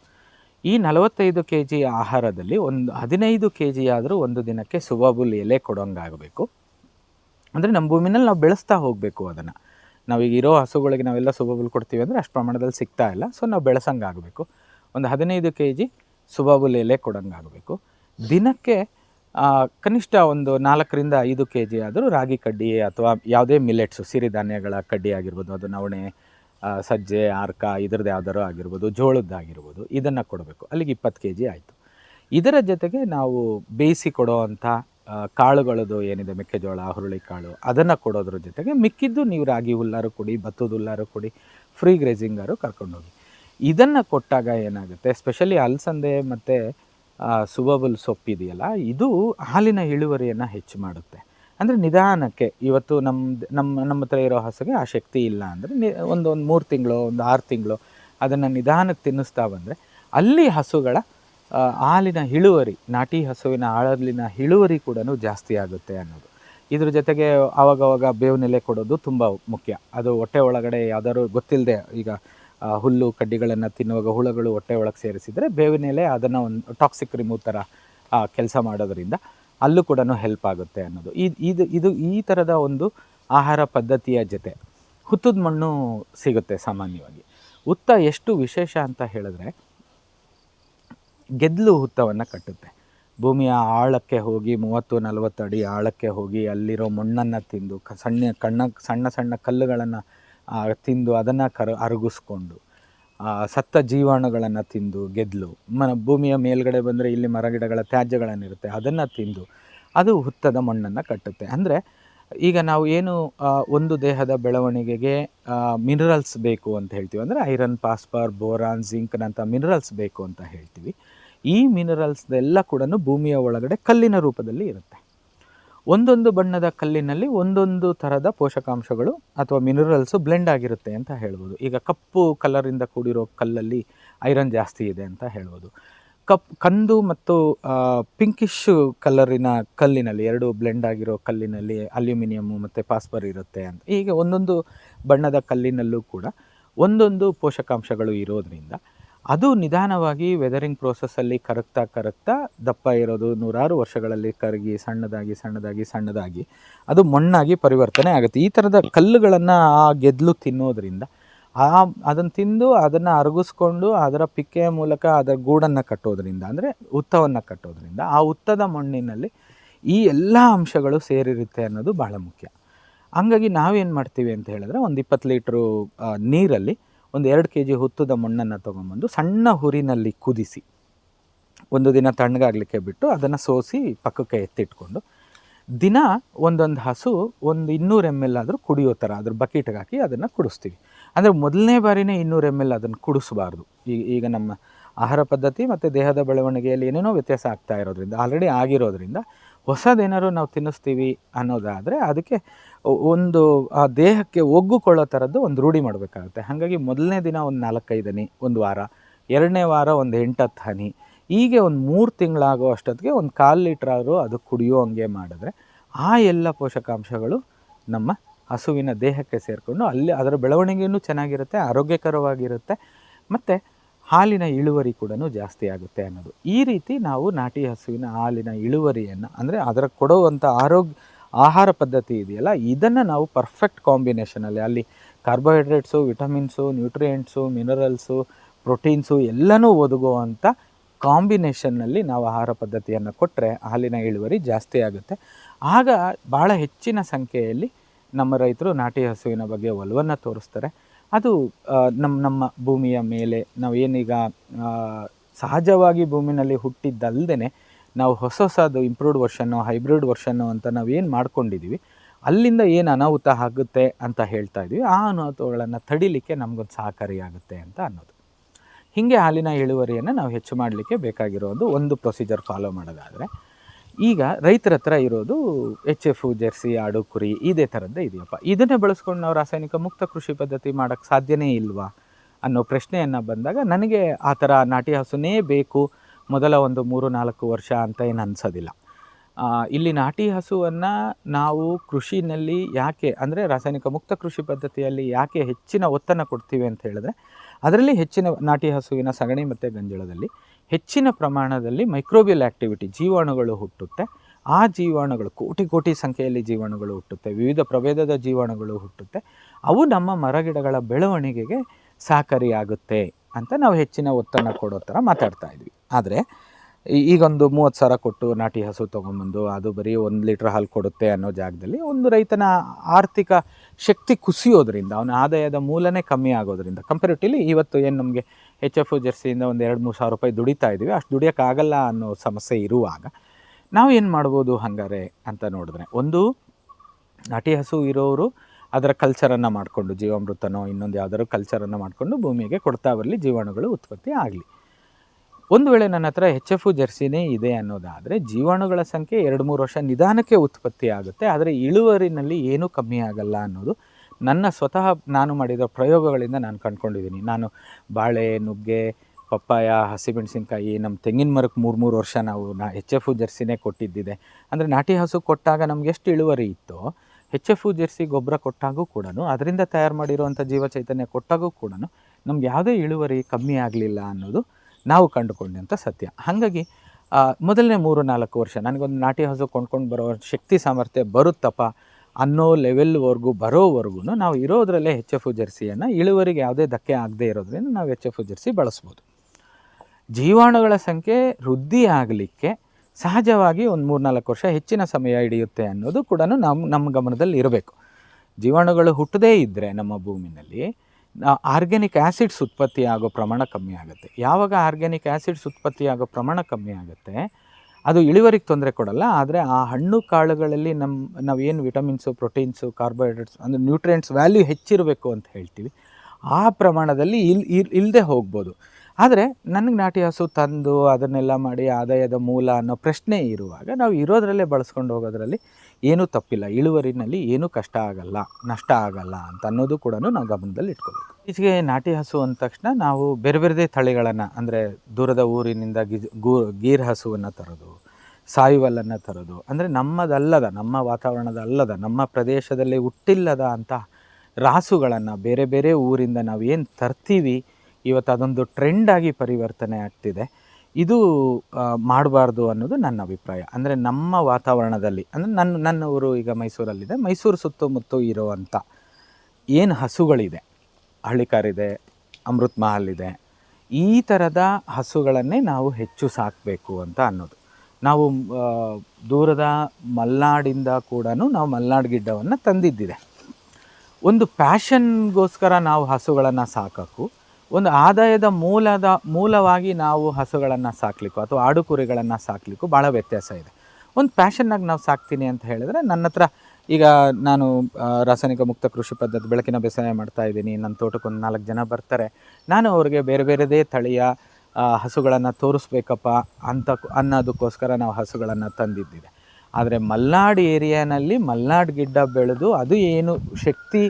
Speaker 1: ಈ ನಲವತ್ತೈದು ಕೆ ಜಿ ಆಹಾರದಲ್ಲಿ ಒಂದು ಹದಿನೈದು ಕೆ ಜಿ ಆದರೂ ಒಂದು ದಿನಕ್ಕೆ ಸುಬಬುಲ್ ಎಲೆ ಕೊಡೋಂಗಾಗಬೇಕು. ಅಂದರೆ ನಮ್ಮ ಭೂಮಿನಲ್ಲಿ ನಾವು ಬೆಳೆಸ್ತಾ ಹೋಗಬೇಕು ಅದನ್ನು. ನಾವೀಗ ಇರೋ ಹಸುಗಳಿಗೆ ನಾವೆಲ್ಲ ಸುಬಬುಲ್ ಕೊಡ್ತೀವಿ ಅಂದರೆ ಅಷ್ಟು ಪ್ರಮಾಣದಲ್ಲಿ ಸಿಗ್ತಾ ಇಲ್ಲ. ಸೊ ನಾವು ಬೆಳೆಸಂಗಾಗಬೇಕು. ಒಂದು ಹದಿನೈದು ಕೆ ಜಿ ಸುಬಬುಲ್ ಎಲೆ ಕೊಡೋಂಗಾಗಬೇಕು. ದಿನಕ್ಕೆ ಕನಿಷ್ಠ ಒಂದು ನಾಲ್ಕರಿಂದ ಐದು ಕೆ ಜಿ ಆದರೂ ರಾಗಿ ಕಡ್ಡಿ ಅಥವಾ ಯಾವುದೇ ಮಿಲೆಟ್ಸು, ಸಿರಿಧಾನ್ಯಗಳ ಕಡ್ಡಿ ಆಗಿರ್ಬೋದು, ಅದು ನವಣೆ ಸಜ್ಜೆ, ಆರ್ಕ, ಇದ್ರದ್ದು ಯಾವ್ದಾರು ಆಗಿರ್ಬೋದು, ಜೋಳದ್ದಾಗಿರ್ಬೋದು, ಇದನ್ನು ಕೊಡಬೇಕು. ಅಲ್ಲಿಗೆ ಇಪ್ಪತ್ತು ಕೆ ಜಿ ಆಯಿತು. ಇದರ ಜೊತೆಗೆ ನಾವು ಬೇಯಿಸಿ ಕೊಡೋವಂಥ ಕಾಳುಗಳದು ಏನಿದೆ, ಮೆಕ್ಕೆಜೋಳ ಹುರುಳಿಕಾಳು ಅದನ್ನು ಕೊಡೋದ್ರ ಜೊತೆಗೆ ಮಿಕ್ಕಿದ್ದು ನೀವು ರಾಗಿ ಹುಲ್ಲಾರು ಕೊಡಿ, ಭತ್ತದ ಹುಲ್ಲಾರು ಕೊಡಿ ಫ್ರೀ ಗ್ರೇಸಿಂಗಾರು ಕರ್ಕೊಂಡೋಗಿ. ಇದನ್ನು ಕೊಟ್ಟಾಗ ಏನಾಗುತ್ತೆ? ಸ್ಪೆಷಲಿ ಅಲಸಂದೆ ಮತ್ತು ಸುಬಬಲ್ ಸೊಪ್ಪಿದೆಯಲ್ಲ ಇದು ಹಾಲಿನ ಇಳುವರಿಯನ್ನು ಹೆಚ್ಚು ಮಾಡುತ್ತೆ. ಅಂದರೆ ನಿಧಾನಕ್ಕೆ, ಇವತ್ತು ನಮ್ಮ ನಮ್ಮ ನಮ್ಮ ಹತ್ರ ಇರೋ ಹಸುಗೆ ಆ ಶಕ್ತಿ ಇಲ್ಲ ಅಂದರೆ ನಿ, ಒಂದು ಮೂರು ತಿಂಗಳು, ಒಂದು ಆರು ತಿಂಗಳು ಅದನ್ನು ನಿಧಾನಕ್ಕೆ ತಿನ್ನಿಸ್ತಾ ಬಂದರೆ, ಅಲ್ಲಿ ಹಸುಗಳ ಹಾಲಿನ ಇಳುವರಿ, ನಾಟಿ ಹಸುವಿನ ಆಳಲಿನ ಇಳುವರಿ ಕೂಡ ಜಾಸ್ತಿ ಆಗುತ್ತೆ ಅನ್ನೋದು. ಇದ್ರ ಜೊತೆಗೆ ಆವಾಗವಾಗ ಬೇವಿನೆಲೆ ಕೊಡೋದು ತುಂಬ ಮುಖ್ಯ. ಅದು ಹೊಟ್ಟೆ ಒಳಗಡೆ ಯಾವ್ದಾದ್ರು ಗೊತ್ತಿಲ್ಲದೆ ಈಗ ಹುಲ್ಲು, ಕಡ್ಡಿಗಳನ್ನು ತಿನ್ನುವಾಗ ಹುಳುಗಳು ಹೊಟ್ಟೆ ಒಳಗೆ ಸೇರಿಸಿದರೆ ಬೇವಿನೆಲೆ ಅದನ್ನು ಒಂದು ಟಾಕ್ಸಿಕ್ ರಿಮೂವ್ ಥರ ಕೆಲಸ ಮಾಡೋದರಿಂದ ಅಲ್ಲೂ ಕೂಡ ಹೆಲ್ಪ್ ಆಗುತ್ತೆ ಅನ್ನೋದು. ಇದು ಇದು ಇದು ಈ ಥರದ ಒಂದು ಆಹಾರ ಪದ್ಧತಿಯ ಜೊತೆ ಹುತ್ತದ ಮಣ್ಣು ಸಿಗುತ್ತೆ ಸಾಮಾನ್ಯವಾಗಿ. ಹುತ್ತ ಎಷ್ಟು ವಿಶೇಷ ಅಂತ ಹೇಳಿದ್ರೆ ಗೆದ್ದಲು ಹುತ್ತವನ್ನು ಕಟ್ಟುತ್ತೆ. ಭೂಮಿಯ ಆಳಕ್ಕೆ ಹೋಗಿ ಮೂವತ್ತು, ನಲವತ್ತು ಅಡಿ ಆಳಕ್ಕೆ ಹೋಗಿ ಅಲ್ಲಿರೋ ಮಣ್ಣನ್ನು ತಿಂದು ಸಣ್ಣ, ಕಣ್ಣ, ಸಣ್ಣ ಸಣ್ಣ ಕಲ್ಲುಗಳನ್ನು ತಿಂದು ಅದನ್ನು ಕರ, ಅರಗಿಸ್ಕೊಂಡು ಸತ್ತ ಜೀವಾಣುಗಳನ್ನು ತಿಂದು ಗೆದ್ದಲು ಮನ, ಭೂಮಿಯ ಮೇಲ್ಗಡೆ ಬಂದರೆ ಇಲ್ಲಿ ಮರಗಿಡಗಳ ತ್ಯಾಜ್ಯಗಳನ್ನಿರುತ್ತೆ, ಅದನ್ನು ತಿಂದು, ಅದು ಹುತ್ತದ ಮಣ್ಣನ್ನು ಕಟ್ಟುತ್ತೆ. ಅಂದರೆ, ಈಗ ನಾವು ಏನು ಒಂದು ದೇಹದ ಬೆಳವಣಿಗೆಗೆ ಮಿನರಲ್ಸ್ ಬೇಕು ಅಂತ ಹೇಳ್ತೀವಿ. ಅಂದರೆ ಐರನ್ ಪಾಸ್ಪರ್ ಬೋರಾನ್ ಜಿಂಕ್ನಂಥ ಮಿನರಲ್ಸ್ ಬೇಕು ಅಂತ ಹೇಳ್ತೀವಿ. ಈ ಮಿನರಲ್ಸ್ದೆಲ್ಲ ಕೂಡ ಭೂಮಿಯ ಒಳಗಡೆ ಕಲ್ಲಿನ ರೂಪದಲ್ಲಿ ಇರುತ್ತೆ. ಒಂದೊಂದು ಬಣ್ಣದ ಕಲ್ಲಿನಲ್ಲಿ ಒಂದೊಂದು ಥರದ ಪೋಷಕಾಂಶಗಳು ಅಥವಾ ಮಿನರಲ್ಸು ಬ್ಲೆಂಡ್ ಆಗಿರುತ್ತೆ ಅಂತ ಹೇಳ್ಬೋದು. ಈಗ ಕಪ್ಪು ಕಲರಿಂದ ಕೂಡಿರೋ ಕಲ್ಲಲ್ಲಿ ಐರನ್ ಜಾಸ್ತಿ ಇದೆ ಅಂತ ಹೇಳ್ಬೋದು. ಕಪ್, ಕಂದು ಮತ್ತು ಪಿಂಕಿಶ್ ಕಲರಿನ ಕಲ್ಲಿನಲ್ಲಿ, ಎರಡು ಬ್ಲೆಂಡ್ ಆಗಿರೋ ಕಲ್ಲಿನಲ್ಲಿ ಅಲ್ಯೂಮಿನಿಯಮ್ಮು ಮತ್ತು ಪಾಸ್ಪರ್ ಇರುತ್ತೆ ಅಂತ. ಹೀಗೆ ಒಂದೊಂದು ಬಣ್ಣದ ಕಲ್ಲಿನಲ್ಲೂ ಕೂಡ ಒಂದೊಂದು ಪೋಷಕಾಂಶಗಳು ಇರೋದ್ರಿಂದ ಅದು ನಿಧಾನವಾಗಿ ವೆದರಿಂಗ್ ಪ್ರೋಸೆಸ್ಸಲ್ಲಿ ಕರಗ್ತಾ ಕರಗ್ತಾ ದಪ್ಪ ಇರೋದು, ನೂರಾರು ವರ್ಷಗಳಲ್ಲಿ ಕರಗಿ ಸಣ್ಣದಾಗಿ ಸಣ್ಣದಾಗಿ ಸಣ್ಣದಾಗಿ ಅದು ಮಣ್ಣಾಗಿ ಪರಿವರ್ತನೆ ಆಗುತ್ತೆ. ಈ ಥರದ ಕಲ್ಲುಗಳನ್ನು ಆ ಗೆದ್ದಲು ತಿನ್ನೋದ್ರಿಂದ ಆ ಅದನ್ನು ತಿಂದು ಅದನ್ನು ಅರಗಿಸ್ಕೊಂಡು ಅದರ ಪಿಕ್ಕೆಯ ಮೂಲಕ ಅದರ ಗೂಡನ್ನು ಕಟ್ಟೋದ್ರಿಂದ ಅಂದರೆ ಉತ್ತವನ್ನು ಕಟ್ಟೋದ್ರಿಂದ ಆ ಉತ್ತದ ಮಣ್ಣಿನಲ್ಲಿ ಈ ಎಲ್ಲ ಅಂಶಗಳು ಸೇರಿರುತ್ತೆ ಅನ್ನೋದು ಬಹಳ ಮುಖ್ಯ. ಹಂಗಾಗಿ ನಾವೇನು ಮಾಡ್ತೀವಿ ಅಂತ ಹೇಳಿದ್ರೆ ಒಂದು ಇಪ್ಪತ್ತು ಲೀಟ್ರು ನೀರಲ್ಲಿ ಒಂದು ಎರಡು ಕೆ ಜಿ ಹುತ್ತದ ಮಣ್ಣನ್ನು ತೊಗೊಂಬಂದು ಸಣ್ಣ ಹುರಿನಲ್ಲಿ ಕುದಿಸಿ ಒಂದು ದಿನ ತಣ್ಣಗಾಗಲಿಕ್ಕೆ ಬಿಟ್ಟು ಅದನ್ನು ಸೋಸಿ ಪಕ್ಕಕ್ಕೆ ಎತ್ತಿಟ್ಕೊಂಡು ದಿನ ಒಂದೊಂದು ಹಸು ಒಂದು ಇನ್ನೂರು ಎಂ ಎಲ್ ಆದರೂ ಕುಡಿಯೋ ಥರ ಅದ್ರ ಬಕೆಟ್ಗೆ ಹಾಕಿ ಅದನ್ನು ಕುಡಿಸ್ತೀವಿ. ಅಂದರೆ ಮೊದಲನೇ ಬಾರಿನೇ ಇನ್ನೂರು ಎಂ ಎಲ್ ಅದನ್ನು ಕುಡಿಸಬಾರ್ದು. ಈಗ ಈಗ ನಮ್ಮ ಆಹಾರ ಪದ್ಧತಿ ಮತ್ತು ದೇಹದ ಬೆಳವಣಿಗೆಯಲ್ಲಿ ಏನೇನೋ ವ್ಯತ್ಯಾಸ ಆಗ್ತಾ ಇರೋದ್ರಿಂದ ಆಲ್ರೆಡಿ ಆಗಿರೋದ್ರಿಂದ ಹೊಸದೇನಾದ್ರು ನಾವು ತಿನ್ನಿಸ್ತೀವಿ ಅನ್ನೋದಾದರೆ ಅದಕ್ಕೆ ಒಂದು, ಆ ದೇಹಕ್ಕೆ ಒಗ್ಗುಕೊಳ್ಳೋ ಥರದ್ದು ಒಂದು ರೂಢಿ ಮಾಡಬೇಕಾಗುತ್ತೆ. ಹಾಗಾಗಿ ಮೊದಲನೇ ದಿನ ಒಂದು ನಾಲ್ಕೈದು ಹನಿ, ಒಂದು ವಾರ, ಎರಡನೇ ವಾರ ಒಂದು ಎಂಟತ್ತು ಹನಿ, ಹೀಗೆ ಒಂದು ಮೂರು ತಿಂಗಳಾಗೋ ಅಷ್ಟೊತ್ತಿಗೆ ಒಂದು ಕಾಲು ಲೀಟ್ರ್ ಆದರೂ ಅದು ಕುಡಿಯೋ ಹಂಗೆ ಮಾಡಿದ್ರೆ ಆ ಎಲ್ಲ ಪೋಷಕಾಂಶಗಳು ನಮ್ಮ ಹಸುವಿನ ದೇಹಕ್ಕೆ ಸೇರಿಕೊಂಡು ಅಲ್ಲಿ ಅದರ ಬೆಳವಣಿಗೆಯೂ ಚೆನ್ನಾಗಿರುತ್ತೆ, ಆರೋಗ್ಯಕರವಾಗಿರುತ್ತೆ. ಮತ್ತು ಹಾಲಿನ ಇಳುವರಿ ಕೂಡ ಜಾಸ್ತಿ ಆಗುತ್ತೆ ಅನ್ನೋದು. ಈ ರೀತಿ ನಾವು ನಾಟಿ ಹಸುವಿನ ಹಾಲಿನ ಇಳುವರಿಯನ್ನು, ಅಂದರೆ ಅದರ ಕೊಡುವಂಥ ಆರೋಗ್ಯ, ಆಹಾರ ಪದ್ಧತಿ ಇದೆಯಲ್ಲ, ಇದನ್ನು ನಾವು ಪರ್ಫೆಕ್ಟ್ ಕಾಂಬಿನೇಷನಲ್ಲಿ ಅಲ್ಲಿ carbohydrates vitamins nutrients minerals proteins ಎಲ್ಲನೂ ಒದಗುವಂಥ ಕಾಂಬಿನೇಷನ್ನಲ್ಲಿ ನಾವು ಆಹಾರ ಪದ್ಧತಿಯನ್ನು ಕೊಟ್ಟರೆ ಹಾಲಿನ ಇಳುವರಿ ಜಾಸ್ತಿ ಆಗುತ್ತೆ. ಆಗ ಭಾಳ ಹೆಚ್ಚಿನ ಸಂಖ್ಯೆಯಲ್ಲಿ ನಮ್ಮ ರೈತರು ನಾಟಿ ಹಸುವಿನ ಬಗ್ಗೆ ಒಲವನ್ನು ತೋರಿಸ್ತಾರೆ. ಅದು ನಮ್ಮ ನಮ್ಮ ಭೂಮಿಯ ಮೇಲೆ, ನಾವು ಏನೀಗ ಸಹಜವಾಗಿ ಭೂಮಿನಲ್ಲಿ ಹುಟ್ಟಿದ್ದಲ್ಲದೆ ನಾವು ಹೊಸ ಹೊಸದು ಇಂಪ್ರೂವ್ಡ್ ವರ್ಷನ್ನು ಹೈಬ್ರಿಡ್ ವರ್ಷನ್ನು ಅಂತ ನಾವು ಏನು ಮಾಡ್ಕೊಂಡಿದ್ದೀವಿ ಅಲ್ಲಿಂದ ಏನು ಅನಾಹುತ ಆಗುತ್ತೆ ಅಂತ ಹೇಳ್ತಾ ಇದ್ದೀವಿ ಆ ಅನಾಹುತಗಳನ್ನು ತಡಿಲಿಕ್ಕೆ ನಮಗೊಂದು ಸಹಕಾರಿಯಾಗುತ್ತೆ ಅಂತ ಅನ್ನೋದು. ಹೀಗೆ ಹಾಲಿನ ಇಳುವರಿಯನ್ನು ನಾವು ಹೆಚ್ಚು ಮಾಡಲಿಕ್ಕೆ ಬೇಕಾಗಿರೋದು ಒಂದು ಪ್ರೊಸೀಜರ್ ಫಾಲೋ ಮಾಡೋದಾದರೆ ಈಗ ರೈತರ ಹತ್ರ ಇರೋದು ಎಚ್ ಎಫ್ ಜೆರ್ಸಿ ಆಡು ಕುರಿ ಇದೇ ಥರದ್ದೇ ಇದೆಯಪ್ಪ. ಇದನ್ನೇ ಬಳಸ್ಕೊಂಡು ನಾವು ರಾಸಾಯನಿಕ ಮುಕ್ತ ಕೃಷಿ ಪದ್ಧತಿ ಮಾಡೋಕ್ಕೆ ಸಾಧ್ಯನೇ ಇಲ್ವಾ? ಅನ್ನೋ ಪ್ರಶ್ನೆಯನ್ನು ಬಂದಾಗ ನನಗೆ ಆ ಥರ ನಾಟಿ ಹಸುನೇ ಬೇಕು, ಮೊದಲ ಒಂದು ಮೂರು ನಾಲ್ಕು ವರ್ಷ ಅಂತ ಏನು ಅನಿಸೋದಿಲ್ಲ. ಇಲ್ಲಿ ನಾಟಿ ಹಸುವನ್ನು ನಾವು ಕೃಷಿನಲ್ಲಿ ಯಾಕೆ, ಅಂದರೆ ರಾಸಾಯನಿಕ ಮುಕ್ತ ಕೃಷಿ ಪದ್ಧತಿಯಲ್ಲಿ ಯಾಕೆ ಹೆಚ್ಚಿನ ಒತ್ತನ್ನು ಕೊಡ್ತೀವಿ ಅಂತ ಹೇಳಿದ್ರೆ, ಅದರಲ್ಲಿ ಹೆಚ್ಚಿನ ನಾಟಿ ಹಸುವಿನ ಸಗಣಿ ಮತ್ತು ಗಂಜಳದಲ್ಲಿ ಹೆಚ್ಚಿನ ಪ್ರಮಾಣದಲ್ಲಿ ಮೈಕ್ರೋಬಿಯಲ್ ಆ್ಯಕ್ಟಿವಿಟಿ ಜೀವಾಣುಗಳು ಹುಟ್ಟುತ್ತೆ. ಆ ಜೀವಾಣುಗಳು ಕೋಟಿ ಕೋಟಿ ಸಂಖ್ಯೆಯಲ್ಲಿ ಜೀವಾಣುಗಳು ಹುಟ್ಟುತ್ತೆ. ವಿವಿಧ ಪ್ರಭೇದದ ಜೀವಾಣುಗಳು ಹುಟ್ಟುತ್ತೆ. ಅವು ನಮ್ಮ ಮರಗಿಡಗಳ ಬೆಳವಣಿಗೆಗೆ ಸಹಕಾರಿಯಾಗುತ್ತೆ ಅಂತ ನಾವು ಹೆಚ್ಚಿನ ಒತ್ತನ್ನು ಕೊಡೋ ಥರ ಮಾತಾಡ್ತಾ ಇದ್ವಿ. ಆದರೆ ಈಗೊಂದು ಮೂವತ್ತು ಸಾವಿರ ಕೊಟ್ಟು ನಾಟಿ ಹಸು ತೊಗೊಂಬಂದು ಅದು ಬರೀ ಒಂದು ಲೀಟ್ರ್ ಹಾಲು ಕೊಡುತ್ತೆ ಅನ್ನೋ ಜಾಗದಲ್ಲಿ ಒಂದು ರೈತನ ಆರ್ಥಿಕ ಶಕ್ತಿ ಕುಸಿಯೋದ್ರಿಂದ, ಅವನ ಆದಾಯದ ಮೂಲನೇ ಕಮ್ಮಿ ಆಗೋದ್ರಿಂದ ಕಂಪೇರಿಟಿವ್ಲಿ ಇವತ್ತು ಏನು ನಮಗೆ ಎಚ್ ಎಫ್ ಜೆರ್ಸಿಯಿಂದ ಒಂದು ಎರಡು ಮೂರು ಸಾವಿರ ರೂಪಾಯಿ ದುಡಿತಾ ಇದ್ದೀವಿ. ಅಷ್ಟು ದುಡಿಯೋಕ್ಕಾಗಲ್ಲ ಅನ್ನೋ ಸಮಸ್ಯೆ ಇರುವಾಗ ನಾವು ಏನು ಮಾಡ್ಬೋದು ಹಂಗಾರೆ ಅಂತ ನೋಡಿದ್ರೆ, ಒಂದು ನಾಟಿ ಹಸು ಇರೋರು ಅದರ ಕಲ್ಚರನ್ನು ಮಾಡಿಕೊಂಡು, ಜೀವಾಮೃತನೋ ಇನ್ನೊಂದು ಯಾವುದಾದ್ರು ಕಲ್ಚರನ್ನು ಮಾಡಿಕೊಂಡು ಭೂಮಿಗೆ ಕೊಡ್ತಾ ಬರಲಿ, ಜೀವಾಣುಗಳು ಉತ್ಪತ್ತಿ ಆಗಲಿ. ಒಂದು ವೇಳೆ ನನ್ನ ಹತ್ರ ಎಚ್ ಎಫ್ ಜರ್ಸಿನೇ ಇದೆ ಅನ್ನೋದಾದರೆ, ಜೀವಾಣುಗಳ ಸಂಖ್ಯೆ ಎರಡು ಮೂರು ವರ್ಷ ನಿಧಾನಕ್ಕೆ ಉತ್ಪತ್ತಿ ಆಗುತ್ತೆ. ಆದರೆ ಇಳುವರಿನಲ್ಲಿ ಏನೂ ಕಮ್ಮಿ ಆಗಲ್ಲ ಅನ್ನೋದು ನನ್ನ ಸ್ವತಃ ನಾನು ಮಾಡಿದ ಪ್ರಯೋಗಗಳಿಂದ ನಾನು ಕಂಡ್ಕೊಂಡಿದ್ದೀನಿ. ನಾನು ಬಾಳೆ, ನುಗ್ಗೆ, ಪಪ್ಪಾಯ, ಹಸಿಮೆಣಸಿನ್ಕಾಯಿ, ನಮ್ಮ ತೆಂಗಿನ ಮರಕ್ಕೆ ಮೂರು ಮೂರು ವರ್ಷ ನಾವು ನಾ ಎಚ್ ಎಫ್ ಜರ್ಸಿನೇ ಕೊಟ್ಟಿದ್ದಿದೆ. ಅಂದರೆ ನಾಟಿ ಹಸು ಕೊಟ್ಟಾಗ ನಮ್ಗೆ ಎಷ್ಟು ಇಳುವರಿ ಇತ್ತೋ ಎಚ್ ಎಫ್ ಜೆರ್ಸಿ ಗೊಬ್ಬರ ಕೊಟ್ಟಾಗೂ ಕೂಡ ಅದರಿಂದ ತಯಾರು ಮಾಡಿರುವಂಥ ಜೀವ ಚೈತನ್ಯ ಕೊಟ್ಟಾಗೂ ಕೂಡ ನಮ್ಗೆ ಯಾವುದೇ ಇಳುವರಿ ಕಮ್ಮಿ ಆಗಲಿಲ್ಲ ಅನ್ನೋದು ನಾವು ಕಂಡುಕೊಂಡಂಥ ಸತ್ಯ. ಹಾಗಾಗಿ ಮೊದಲನೇ ಮೂರು ನಾಲ್ಕು ವರ್ಷ, ನನಗೊಂದು ನಾಟಿ ಹಸು ಕೊಂಡ್ಕೊಂಡು ಬರೋ ಶಕ್ತಿ ಸಾಮರ್ಥ್ಯ ಬರುತ್ತಪ್ಪ ಅನ್ನೋ ಲೆವೆಲ್ವರೆಗೂ ಬರೋವರೆಗೂ ನಾವು ಇರೋದ್ರಲ್ಲೇ ಎಚ್ ಎಫ್ ಜೆರ್ಸಿಯನ್ನು ಇಳುವರಿಗೆ ಯಾವುದೇ ಧಕ್ಕೆ ಆಗದೇ ಇರೋದ್ರಿಂದ ನಾವು ಎಚ್ ಎಫ್ ಜರ್ಸಿ ಬಳಸ್ಬೋದು. ಜೀವಾಣುಗಳ ಸಂಖ್ಯೆ ವೃದ್ಧಿ ಆಗಲಿಕ್ಕೆ ಸಹಜವಾಗಿ ಒಂದು ಮೂರ್ನಾಲ್ಕು ವರ್ಷ ಹೆಚ್ಚಿನ ಸಮಯ ಹಿಡಿಯುತ್ತೆ ಅನ್ನೋದು ಕೂಡ ನಮ್ಮ ನಮ್ಮ ಗಮನದಲ್ಲಿ ಇರಬೇಕು. ಜೀವಾಣುಗಳು ಹುಟ್ಟದೇ ಇದ್ದರೆ ನಮ್ಮ ಭೂಮಿನಲ್ಲಿ ಆರ್ಗ್ಯಾನಿಕ್ ಆ್ಯಸಿಡ್ಸ್ ಉತ್ಪತ್ತಿ ಆಗೋ ಪ್ರಮಾಣ ಕಮ್ಮಿ ಆಗುತ್ತೆ. ಯಾವಾಗ ಆರ್ಗ್ಯಾನಿಕ್ ಆ್ಯಸಿಡ್ಸ್ ಉತ್ಪತ್ತಿ ಆಗೋ ಪ್ರಮಾಣ ಕಮ್ಮಿ ಆಗುತ್ತೆ ಅದು ಇಳುವರಿಗೆ ತೊಂದರೆ ಕೊಡಲ್ಲ, ಆದರೆ ಆ ಹಣ್ಣು ಕಾಳುಗಳಲ್ಲಿ ನಮ್ಮ ನಾವೇನು ವಿಟಮಿನ್ಸು, ಪ್ರೋಟೀನ್ಸು, ಕಾರ್ಬೋಹೈಡ್ರೇಟ್ಸ್ ಅಂದರೆ ನ್ಯೂಟ್ರಿಯೆಂಟ್ಸ್ ವ್ಯಾಲ್ಯೂ ಹೆಚ್ಚಿರಬೇಕು ಅಂತ ಹೇಳ್ತೀವಿ, ಆ ಪ್ರಮಾಣದಲ್ಲಿ ಇಲ್ ಇಲ್ ಇಲ್ಲದೆ ಹೋಗ್ಬೋದು. ಆದರೆ ನನಗೆ ನಾಟಿ ಹಸು ತಂದು ಅದನ್ನೆಲ್ಲ ಮಾಡಿ ಆದಾಯದ ಮೂಲ ಅನ್ನೋ ಪ್ರಶ್ನೆ ಇರುವಾಗ ನಾವು ಇರೋದರಲ್ಲೇ ಬಳಸ್ಕೊಂಡು ಹೋಗೋದ್ರಲ್ಲಿ ಏನೂ ತಪ್ಪಿಲ್ಲ, ಇಳುವರಿನಲ್ಲಿ ಏನೂ ಕಷ್ಟ ಆಗಲ್ಲ, ನಷ್ಟ ಆಗಲ್ಲ ಅಂತ ಅನ್ನೋದು ಕೂಡ ನಾವು ಗಮನದಲ್ಲಿ ಇಟ್ಕೋಬೇಕು ಈಚೆಗೆ ನಾಟಿ ಹಸು ಅಂದ ತಕ್ಷಣ ನಾವು ಬೇರೆ ಬೇರೆದೇ ತಳಿಗಳನ್ನು, ಅಂದರೆ ದೂರದ ಊರಿನಿಂದ ಗಿಜ್, ಗೂ, ಗೀರ್ ಹಸುವನ್ನು ತರೋದು, ಸಾಯುವಲ್ಲನ್ನು ತರೋದು, ಅಂದರೆ ನಮ್ಮದಲ್ಲದ, ನಮ್ಮ ವಾತಾವರಣದ ಅಲ್ಲದ ನಮ್ಮ ಪ್ರದೇಶದಲ್ಲಿ ಹುಟ್ಟಿಲ್ಲದ ಅಂತ ರಾಸುಗಳನ್ನು ಬೇರೆ ಬೇರೆ ಊರಿಂದ ನಾವು ಏನು ತರ್ತೀವಿ, ಇವತ್ತು ಅದೊಂದು ಟ್ರೆಂಡಾಗಿ ಪರಿವರ್ತನೆ ಆಗ್ತಿದೆ. ಇದು ಮಾಡಬಾರ್ದು ಅನ್ನೋದು ನನ್ನ ಅಭಿಪ್ರಾಯ. ಅಂದರೆ ನಮ್ಮ ವಾತಾವರಣದಲ್ಲಿ, ಅಂದರೆ ನನ್ನ ನನ್ನ ಊರು ಈಗ ಮೈಸೂರಲ್ಲಿದೆ. ಮೈಸೂರು ಸುತ್ತಮುತ್ತ ಇರುವಂಥ ಏನು ಹಸುಗಳಿದೆ ಹಳ್ಳಿಕಾರಿದೆ, ಅಮೃತ್ ಮಹಲ್ ಇದೆ. ಈ ಥರದ ಹಸುಗಳನ್ನೇ ನಾವು ಹೆಚ್ಚು ಸಾಕಬೇಕು ಅಂತ ಅನ್ನೋದು. ನಾವು ದೂರದ ಮಲ್ನಾಡಿಂದ ಕೂಡ ನಾವು ಮಲ್ನಾಡ್ ಗಿಡ್ಡವನ್ನು ತಂದಿದ್ದಿದೆ. ಒಂದು ಪ್ಯಾಷನ್ಗೋಸ್ಕರ ನಾವು ಹಸುಗಳನ್ನು ಸಾಕೋಕ್ಕೂ, ಒಂದು ಆದಾಯದ ಮೂಲದ, ಮೂಲವಾಗಿ ನಾವು ಹಸುಗಳನ್ನು ಸಾಕಲಿಕ್ಕೂ ಅಥವಾ ಆಡು ಕುರಿಗಳನ್ನು ಸಾಕಲಿಕ್ಕೂ ಭಾಳ ವ್ಯತ್ಯಾಸ ಇದೆ. ಒಂದು ಪ್ಯಾಷನ್ನಾಗಿ ನಾವು ಸಾಕ್ತೀನಿ ಅಂತ ಹೇಳಿದ್ರೆ ನನ್ನ ಹತ್ರ ಈಗ ನಾನು ರಾಸಾಯನಿಕ ಮುಕ್ತ ಕೃಷಿ ಪದ್ಧತಿ ಬೆಳಕಿನ ಬೇಸಾಯ ಮಾಡ್ತಾ ಇದ್ದೀನಿ. ನನ್ನ ತೋಟಕ್ಕೆ ಒಂದು ನಾಲ್ಕು ಜನ ಬರ್ತಾರೆ. ನಾನು ಅವ್ರಿಗೆ ಬೇರೆ ಬೇರೆದೇ ತಳಿಯ ಹಸುಗಳನ್ನು ತೋರಿಸ್ಬೇಕಪ್ಪ ಅಂತ ಅನ್ನೋದಕ್ಕೋಸ್ಕರ ನಾವು ಹಸುಗಳನ್ನು ತಂದಿದ್ದಿದೆ ಆದರೆ ಮಲ್ನಾಡು ಏರಿಯಾನಲ್ಲಿ ಮಲ್ನಾಡ್ ಗಿಡ್ಡ ಬೆಳೆದು ಅದು ಏನು ಶಕ್ತಿ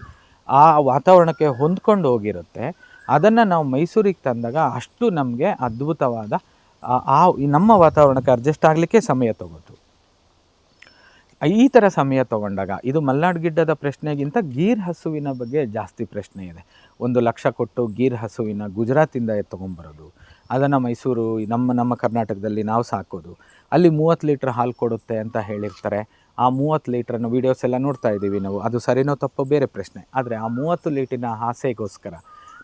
Speaker 1: ಆ ವಾತಾವರಣಕ್ಕೆ ಹೊಂದ್ಕೊಂಡು ಹೋಗಿರುತ್ತೆ, ಅದನ್ನು ನಾವು ಮೈಸೂರಿಗೆ ತಂದಾಗ ಅಷ್ಟು ನಮಗೆ ಅದ್ಭುತವಾದ, ಆ ನಮ್ಮ ವಾತಾವರಣಕ್ಕೆ ಅಡ್ಜಸ್ಟ್ ಆಗಲಿಕ್ಕೆ ಸಮಯ ತಗೋತು. ಈ ಥರ ಸಮಯ ತಗೊಂಡಾಗ ಇದು ಮಲ್ನಾಡ್ ಗಿಡ್ಡದ ಪ್ರಶ್ನೆಗಿಂತ ಗೀರ್ ಹಸುವಿನ ಬಗ್ಗೆ ಜಾಸ್ತಿ ಪ್ರಶ್ನೆ ಇದೆ. ಒಂದು ಲಕ್ಷ ಕೊಟ್ಟು ಗೀರ್ ಹಸುವಿನ ಗುಜರಾತಿಂದ ತೊಗೊಂಬರೋದು ಅದನ್ನು ಮೈಸೂರು, ನಮ್ಮ ನಮ್ಮ ಕರ್ನಾಟಕದಲ್ಲಿ ನಾವು ಸಾಕೋದು, ಅಲ್ಲಿ ಮೂವತ್ತು ಲೀಟ್ರ್ ಹಾಲು ಕೊಡುತ್ತೆ ಅಂತ ಹೇಳಿರ್ತಾರೆ. ಆ ಮೂವತ್ತು ಲೀಟ್ರನ್ನು ವೀಡಿಯೋಸ್ ಎಲ್ಲ ನೋಡ್ತಾ ಇದ್ದೀವಿ ನಾವು. ಅದು ಸರಿನೋ ತಪ್ಪೋ ಬೇರೆ ಪ್ರಶ್ನೆ. ಆದರೆ ಆ ಮೂವತ್ತು ಲೀಟಿನ ಆಸೆಗೋಸ್ಕರ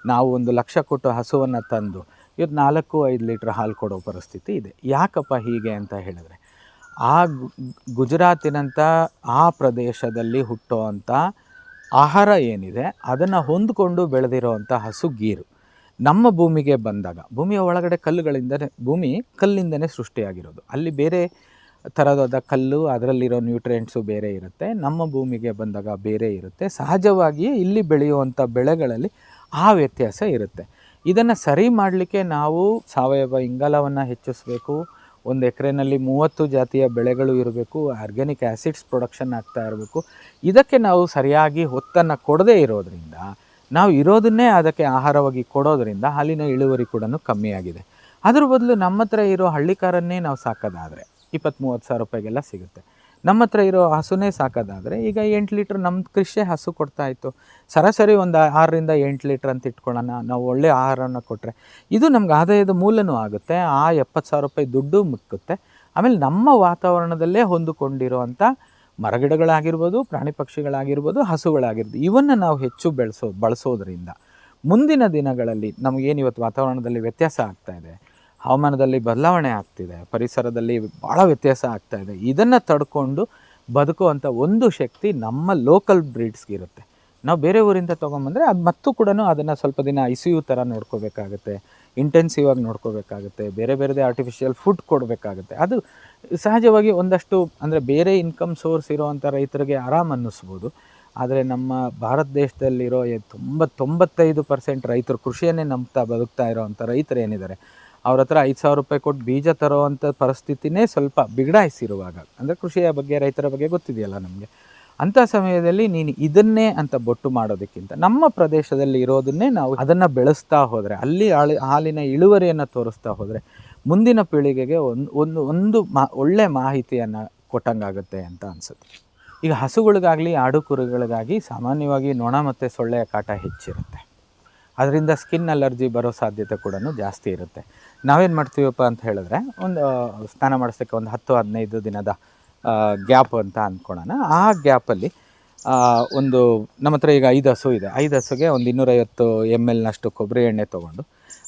Speaker 1: ನಾವು ಒಂದು ಲಕ್ಷ ಕೊಟ್ಟು ಹಸುವನ್ನು ತಂದು ಇವತ್ತು ನಾಲ್ಕು, ಐದು ಲೀಟ್ರ್ ಹಾಲು ಕೊಡೋ ಪರಿಸ್ಥಿತಿ ಇದೆ. ಯಾಕಪ್ಪ ಹೀಗೆ ಅಂತ ಹೇಳಿದ್ರೆ ಆ ಗುಜರಾತಿನಂಥ ಆ ಪ್ರದೇಶದಲ್ಲಿ ಹುಟ್ಟುವಂಥ ಆಹಾರ ಏನಿದೆ, ಅದನ್ನು ಹೊಂದಿಕೊಂಡು ಬೆಳೆದಿರೋವಂಥ ಹಸು ಗೀರು. ನಮ್ಮ ಭೂಮಿಗೆ ಬಂದಾಗ, ಭೂಮಿಯ ಒಳಗಡೆ ಕಲ್ಲುಗಳಿಂದನೇ, ಭೂಮಿ ಕಲ್ಲಿಂದನೇ ಸೃಷ್ಟಿಯಾಗಿರೋದು. ಅಲ್ಲಿ ಬೇರೆ ಥರದಾದ ಕಲ್ಲು, ಅದರಲ್ಲಿರೋ ನ್ಯೂಟ್ರಿಯೆಂಟ್ಸು ಬೇರೆ ಇರುತ್ತೆ. ನಮ್ಮ ಭೂಮಿಗೆ ಬಂದಾಗ ಬೇರೆ ಇರುತ್ತೆ. ಸಹಜವಾಗಿಯೇ ಇಲ್ಲಿ ಬೆಳೆಯುವಂಥ ಬೆಳೆಗಳಲ್ಲಿ ಆ ವ್ಯತ್ಯಾಸ ಇರುತ್ತೆ. ಇದನ್ನು ಸರಿ ಮಾಡಲಿಕ್ಕೆ ನಾವು ಸಾವಯವ ಇಂಗಾಲವನ್ನು ಹೆಚ್ಚಿಸಬೇಕು. ಒಂದು ಎಕರೆನಲ್ಲಿ ಮೂವತ್ತು ಜಾತಿಯ ಬೆಳೆಗಳು ಇರಬೇಕು, ಆರ್ಗ್ಯಾನಿಕ್ ಆ್ಯಸಿಡ್ಸ್ ಪ್ರೊಡಕ್ಷನ್ ಆಗ್ತಾ ಇರಬೇಕು. ಇದಕ್ಕೆ ನಾವು ಸರಿಯಾಗಿ ಹೊತ್ತನ್ನು ಕೊಡದೇ ಇರೋದರಿಂದ, ನಾವು ಇರೋದನ್ನೇ ಅದಕ್ಕೆ ಆಹಾರವಾಗಿ ಕೊಡೋದರಿಂದ ಹಾಲಿನ ಇಳುವರಿ ಕೂಡ ಕಮ್ಮಿಯಾಗಿದೆ. ಅದ್ರ ಬದಲು ನಮ್ಮ ಹತ್ರ ಇರೋ ಹಳ್ಳಿಕಾರನ್ನೇ ನಾವು ಸಾಕೋದಾದರೆ ಇಪ್ಪತ್ತು ಮೂವತ್ತು ಸಾವಿರ ರೂಪಾಯಿಗೆಲ್ಲ ಸಿಗುತ್ತೆ. ನಮ್ಮ ಹತ್ರ ಇರೋ ಹಸುನೇ ಸಾಕೋದಾದರೆ ಈಗ ಎಂಟು ಲೀಟ್ರ್ ನಮ್ಮ ಕೃಷಿ ಹಸು ಕೊಡ್ತಾ ಇತ್ತು. ಸರಾಸರಿ ಒಂದು ಆರರಿಂದ ಎಂಟು ಲೀಟ್ರ್ ಅಂತ ಇಟ್ಕೊಳ್ಳೋಣ. ನಾವು ಒಳ್ಳೆ ಆಹಾರನ ಕೊಟ್ಟರೆ ಇದು ನಮ್ಗೆ ಆದಾಯದ ಮೂಲನೂ ಆಗುತ್ತೆ. ಆ ಎಪ್ಪತ್ತು ಸಾವಿರ ರೂಪಾಯಿ ದುಡ್ಡು ಮುಕ್ಕುತ್ತೆ. ಆಮೇಲೆ ನಮ್ಮ ವಾತಾವರಣದಲ್ಲೇ ಹೊಂದಿಕೊಂಡಿರುವಂಥ ಮರಗಿಡಗಳಾಗಿರ್ಬೋದು, ಪ್ರಾಣಿ ಪಕ್ಷಿಗಳಾಗಿರ್ಬೋದು, ಹಸುಗಳಾಗಿರ್ಬೋದು, ಇವನ್ನು ನಾವು ಹೆಚ್ಚು ಬೆಳೆಸೋ, ಬಳಸೋದ್ರಿಂದ ಮುಂದಿನ ದಿನಗಳಲ್ಲಿ ನಮಗೇನು ಇವತ್ತು ವಾತಾವರಣದಲ್ಲಿ ವ್ಯತ್ಯಾಸ ಆಗ್ತಾ ಇದೆ? ಹವಾಮಾನದಲ್ಲಿ ಬದಲಾವಣೆ ಆಗ್ತಿದೆ, ಪರಿಸರದಲ್ಲಿ ಭಾಳ ವ್ಯತ್ಯಾಸ ಆಗ್ತಾ ಇದೆ. ಇದನ್ನು ತಡ್ಕೊಂಡು ಬದುಕುವಂಥ ಒಂದು ಶಕ್ತಿ ನಮ್ಮ ಲೋಕಲ್ ಬ್ರೀಡ್ಸ್ಗೆ ಇರುತ್ತೆ. ನಾವು ಬೇರೆ ಊರಿಂದ ತೊಗೊಂಬಂದರೆ ಅದು ಮತ್ತೂ ಕೂಡ ಅದನ್ನು ಸ್ವಲ್ಪ ದಿನ ಐ ಸಿ ಯು ಥರ ನೋಡ್ಕೋಬೇಕಾಗುತ್ತೆ ಇಂಟೆನ್ಸಿವ್ ಆಗಿ ನೋಡ್ಕೋಬೇಕಾಗುತ್ತೆ, ಬೇರೆ ಬೇರೆದೇ ಆರ್ಟಿಫಿಷಿಯಲ್ ಫುಡ್ ಕೊಡಬೇಕಾಗುತ್ತೆ. ಅದು ಸಹಜವಾಗಿ ಒಂದಷ್ಟು ಅಂದರೆ ಬೇರೆ ಇನ್ಕಮ್ ಸೋರ್ಸ್ ಇರೋವಂಥ ರೈತರಿಗೆ ಆರಾಮ್ ಅನ್ನಿಸ್ಬೋದು. ಆದರೆ ನಮ್ಮ ಭಾರತ ದೇಶದಲ್ಲಿರೋ ತುಂಬ ತೊಂಬತ್ತೈದು ಪರ್ಸೆಂಟ್ ರೈತರು ಕೃಷಿಯನ್ನೇ ನಂಬ್ತಾ ಬದುಕ್ತಾ ಇರೋವಂಥ ರೈತರು ಏನಿದ್ದಾರೆ ಅವ್ರ ಹತ್ರ ಐದು ಸಾವಿರ ರೂಪಾಯಿ ಕೊಟ್ಟು ಬೀಜ ತರೋವಂಥ ಪರಿಸ್ಥಿತಿನೇ ಸ್ವಲ್ಪ ಬಿಗಡಾಯಿಸಿರುವಾಗ, ಅಂದರೆ ಕೃಷಿಯ ಬಗ್ಗೆ, ರೈತರ ಬಗ್ಗೆ ಗೊತ್ತಿದೆಯಲ್ಲ ನಮಗೆ. ಅಂಥ ಸಮಯದಲ್ಲಿ ನೀನು ಇದನ್ನೇ ಅಂತ ಬೊಟ್ಟು ಮಾಡೋದಕ್ಕಿಂತ ನಮ್ಮ ಪ್ರದೇಶದಲ್ಲಿ ಇರೋದನ್ನೇ ನಾವು ಅದನ್ನು ಬೆಳೆಸ್ತಾ ಹೋದರೆ, ಅಲ್ಲಿ ಹಾಲಿನ ಇಳುವರಿಯನ್ನು ತೋರಿಸ್ತಾ ಹೋದರೆ ಮುಂದಿನ ಪೀಳಿಗೆಗೆ ಒಂದು ಒಂದು ಒಂದು ಮಾ, ಒಳ್ಳೆ ಮಾಹಿತಿಯನ್ನು ಕೊಟ್ಟಂಗಾಗುತ್ತೆ ಅಂತ ಅನಿಸುತ್ತೆ. ಈಗ ಹಸುಗಳಿಗಾಗಲಿ, ಆಡು ಕುರುಗಳಿಗಾಗಿ ಸಾಮಾನ್ಯವಾಗಿ ನೊಣ ಮತ್ತು ಸೊಳ್ಳೆಯ ಕಾಟ ಹೆಚ್ಚಿರುತ್ತೆ. ಅದರಿಂದ ಸ್ಕಿನ್ ಅಲರ್ಜಿ ಬರೋ ಸಾಧ್ಯತೆ ಕೂಡ ಜಾಸ್ತಿ ಇರುತ್ತೆ. ನಾವೇನು ಮಾಡ್ತೀವಪ್ಪ ಅಂತ ಹೇಳಿದ್ರೆ, ಒಂದು, ಸ್ನಾನ ಮಾಡಿಸೋಕ್ಕೆ ಒಂದು ಹತ್ತು, ಹದಿನೈದು ದಿನದ ಗ್ಯಾಪ್ ಅಂತ ಅಂದ್ಕೊಳ್ಳೋಣ ಆ ಗ್ಯಾಪಲ್ಲಿ ಒಂದು, ನಮ್ಮ ಹತ್ರ ಈಗ ಐದು ಹಸು ಇದೆ. ಐದು ಹಸುಗೆ ಒಂದು ಇನ್ನೂರೈವತ್ತು ಎಂ ಎಲ್ನಷ್ಟು ಕೊಬ್ಬರಿ ಎಣ್ಣೆ ತೊಗೊಂಡು,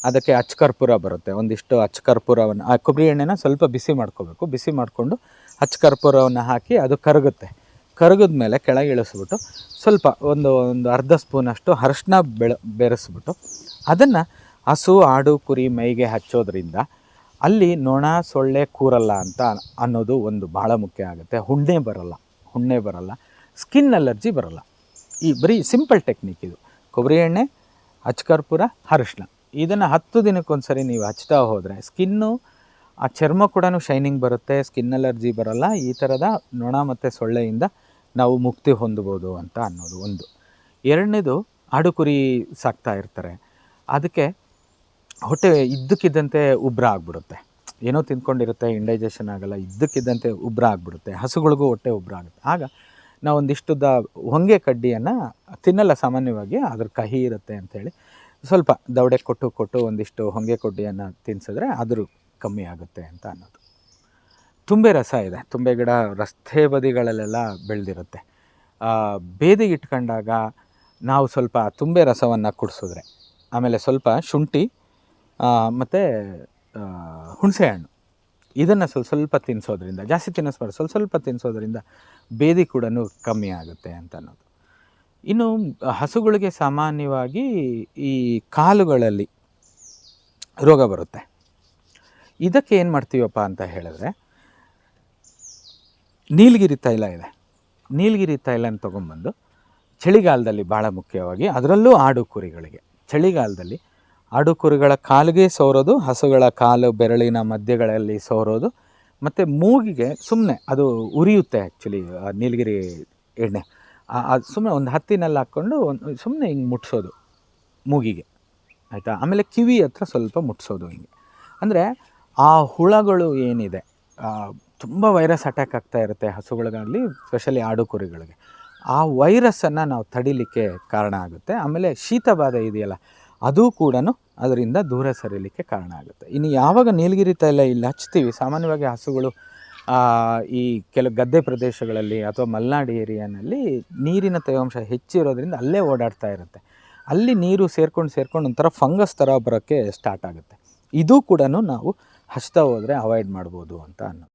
Speaker 1: ಅದಕ್ಕೆ ಅಚ್ಚಕರ್ಪೂರ ಬರುತ್ತೆ. ಒಂದಿಷ್ಟು ಅಚ್ಚಕರ್ಪೂರವನ್ನು ಆ ಕೊಬ್ಬರಿ ಎಣ್ಣೆನ ಸ್ವಲ್ಪ ಬಿಸಿ ಮಾಡ್ಕೋಬೇಕು. ಬಿಸಿ ಮಾಡಿಕೊಂಡು ಅಚ್ಚಕರ್ಪೂರವನ್ನು ಹಾಕಿ ಅದು ಕರಗುತ್ತೆ. ಕರಗಿದ ಮೇಲೆ ಕೆಳಗೆ ಇಳಿಸ್ಬಿಟ್ಟು ಸ್ವಲ್ಪ ಒಂದು ಒಂದು ಅರ್ಧ ಸ್ಪೂನಷ್ಟು ಅರಶಿನ ಬೆಳ, ಬೆರೆಸ್ಬಿಟ್ಟು ಅದನ್ನು ಹಸು, ಆಡು, ಕುರಿ ಮೈಗೆ ಹಚ್ಚೋದ್ರಿಂದ ಅಲ್ಲಿ ನೊಣ, ಸೊಳ್ಳೆ ಕೂರಲ್ಲ ಅಂತ ಅನ್ನೋದು ಒಂದು ಭಾಳ ಮುಖ್ಯ ಆಗುತ್ತೆ. ಹುಣ್ಣೆ ಬರಲ್ಲ ಹುಣ್ಣೆ ಬರಲ್ಲ, ಸ್ಕಿನ್ ಅಲರ್ಜಿ ಬರಲ್ಲ. ಈ ಬರೀ ಸಿಂಪಲ್ ಟೆಕ್ನಿಕ್ ಇದು. ಕೊಬ್ಬರಿ ಎಣ್ಣೆ ಅಚ್ಚಕರ್ಪೂರ ಅರಿಶಿನ ಇದನ್ನು ಹತ್ತು ದಿನಕ್ಕೊಂದ್ಸರಿ ನೀವು ಹಚ್ತಾ ಹೋದರೆ ಸ್ಕಿನ್ನು, ಆ ಚರ್ಮ ಕೂಡ ಶೈನಿಂಗ್ ಬರುತ್ತೆ, ಸ್ಕಿನ್ ಅಲರ್ಜಿ ಬರಲ್ಲ, ಈ ಥರದ ನೊಣ ಮತ್ತು ಸೊಳ್ಳೆಯಿಂದ ನಾವು ಮುಕ್ತಿ ಹೊಂದ್ಬೋದು ಅಂತ ಅನ್ನೋದು ಒಂದು. ಎರಡನೇದು ಆಡು, ಕುರಿ ಸಾಕ್ತಾ ಇರ್ತಾರೆ. ಅದಕ್ಕೆ ಹೊಟ್ಟೆ ಇದ್ದಕ್ಕಿದ್ದಂತೆ ಉಬ್ರ ಆಗಿಬಿಡುತ್ತೆ. ಏನೋ ತಿಂದ್ಕೊಂಡಿರುತ್ತೆ ಇಂಡೈಜೆಷನ್ ಆಗಲ್ಲ, ಇದ್ದಕ್ಕಿದ್ದಂತೆ ಉಬ್ರ ಆಗಿಬಿಡುತ್ತೆ. ಹಸುಗಳಿಗೂ ಹೊಟ್ಟೆ ಉಬ್ರ ಆಗುತ್ತೆ. ಆಗ ನಾವು ಒಂದಿಷ್ಟುದ ಹೊಂಗೆ ಕಡ್ಡಿಯನ್ನು ತಿನ್ನಲ್ಲ ಸಾಮಾನ್ಯವಾಗಿ, ಅದ್ರ ಕಹಿ ಇರುತ್ತೆ ಅಂಥೇಳಿ ಸ್ವಲ್ಪ ದವಡೆ ಕೊಟ್ಟು ಕೊಟ್ಟು ಒಂದಿಷ್ಟು ಹೊಂಗೆ ಕಡ್ಡಿಯನ್ನು ತಿನ್ಸಿದ್ರೆ ಆದರೂ ಕಮ್ಮಿ ಆಗುತ್ತೆ ಅಂತ ಅನ್ನೋದು. ತುಂಬೆ ರಸ ಇದೆ. ತುಂಬೆ ಗಿಡ ರಸ್ತೆ ಬದಿಗಳಲ್ಲೆಲ್ಲ ಬೆಳೆದಿರುತ್ತೆ. ಬೇದಿಗೆ ಇಟ್ಕೊಂಡಾಗ ನಾವು ಸ್ವಲ್ಪ ತುಂಬೆ ರಸವನ್ನು ಕುಡಿಸಿದ್ರೆ, ಆಮೇಲೆ ಸ್ವಲ್ಪ ಶುಂಠಿ ಮತ್ತು ಹುಣಸೆ ಹಣ್ಣು. ಇದನ್ನು ಸ್ವಲ್ಪ ಸ್ವಲ್ಪ ತಿನ್ನಿಸೋದ್ರಿಂದ ಜಾಸ್ತಿ ತಿನ್ನಿಸ್ಬಾರ್ದು, ಸ್ವಲ್ಪ ಸ್ವಲ್ಪ ತಿನ್ನಿಸೋದ್ರಿಂದ ಬೇದಿ ಕೂಡ ಕಮ್ಮಿ ಆಗುತ್ತೆ ಅಂತ ಅನ್ನೋದು. ಇನ್ನು, ಹಸುಗಳಿಗೆ ಸಾಮಾನ್ಯವಾಗಿ ಈ ಕಾಲುಗಳಲ್ಲಿ ರೋಗ ಬರುತ್ತೆ. ಇದಕ್ಕೆ ಏನು ಮಾಡ್ತೀವಪ್ಪ ಅಂತ ಹೇಳಿದ್ರೆ, ನೀಲಗಿರಿ ತೈಲ ಇದೆ. ನೀಲಗಿರಿ ತೈಲನ ತೊಗೊಂಬಂದು, ಚಳಿಗಾಲದಲ್ಲಿ ಭಾಳ ಮುಖ್ಯವಾಗಿ, ಅದರಲ್ಲೂ ಆಡು ಕುರಿಗಳಿಗೆ, ಚಳಿಗಾಲದಲ್ಲಿ ಆಡು ಕುರಿಗಳ ಕಾಲಿಗೆ ಸೋರೋದು, ಹಸುಗಳ ಕಾಲು ಬೆರಳಿನ ಮಧ್ಯಗಳಲ್ಲಿ ಸೋರೋದು, ಮತ್ತು ಮೂಗಿಗೆ ಸುಮ್ಮನೆ ಅದು ಉರಿಯುತ್ತೆ ಆ್ಯಕ್ಚುಲಿ ನೀಲಗಿರಿ ಎಣ್ಣೆ. ಅದು ಸುಮ್ಮನೆ ಒಂದು ಹತ್ತಿನಲ್ಲಿ ಹಾಕ್ಕೊಂಡು ಒಂದು ಸುಮ್ಮನೆ ಹಿಂಗೆ ಮುಟ್ಸೋದು ಮೂಗಿಗೆ, ಆಯಿತಾ? ಆಮೇಲೆ ಕಿವಿ ಹತ್ರ ಸ್ವಲ್ಪ ಮುಟ್ಸೋದು ಹಿಂಗೆ. ಅಂದರೆ ಆ ಹುಳಗಳು ಏನಿದೆ ತುಂಬ ವೈರಸ್ ಅಟ್ಯಾಕ್ ಆಗ್ತಾ ಇರುತ್ತೆ ಹಸುಗಳಿಗಾಗಲಿ ಸ್ಪೆಷಲಿ ಆಡು ಕುರಿಗಳಿಗೆ ಆ ವೈರಸ್ಸನ್ನು ನಾವು ತಡಿಲಿಕ್ಕೆ ಕಾರಣ ಆಗುತ್ತೆ. ಆಮೇಲೆ ಶೀತ ಬಾಧೆ ಇದೆಯಲ್ಲ, ಅದು ಕೂಡ ಅದರಿಂದ ದೂರ ಸರಿಲಿಕ್ಕೆ ಕಾರಣ ಆಗುತ್ತೆ. ಇನ್ನು ಯಾವಾಗ ನೀಲಗಿರಿ ತೈಲ ಇಲ್ಲಿ ಹಚ್ತೀವಿ, ಸಾಮಾನ್ಯವಾಗಿ ಹಸುಗಳು ಈ ಕೆಲವು ಗದ್ದೆ ಪ್ರದೇಶಗಳಲ್ಲಿ ಅಥವಾ ಮಲೆನಾಡು ಏರಿಯಾನಲ್ಲಿ ನೀರಿನ ತೇವಾಂಶ ಹೆಚ್ಚಿರೋದ್ರಿಂದ ಅಲ್ಲೇ ಓಡಾಡ್ತಾ ಇರುತ್ತೆ. ಅಲ್ಲಿ ನೀರು ಸೇರ್ಕೊಂಡು ಸೇರ್ಕೊಂಡು ಒಂಥರ ಫಂಗಸ್ ಥರ ಬರೋಕ್ಕೆ ಸ್ಟಾರ್ಟ್ ಆಗುತ್ತೆ. ಇದು ಕೂಡ ನಾವು ಹಚ್ತಾ ಹೋದರೆ ಅವಾಯ್ಡ್ ಮಾಡ್ಬೋದು ಅಂತ ಅನ್ನೋದು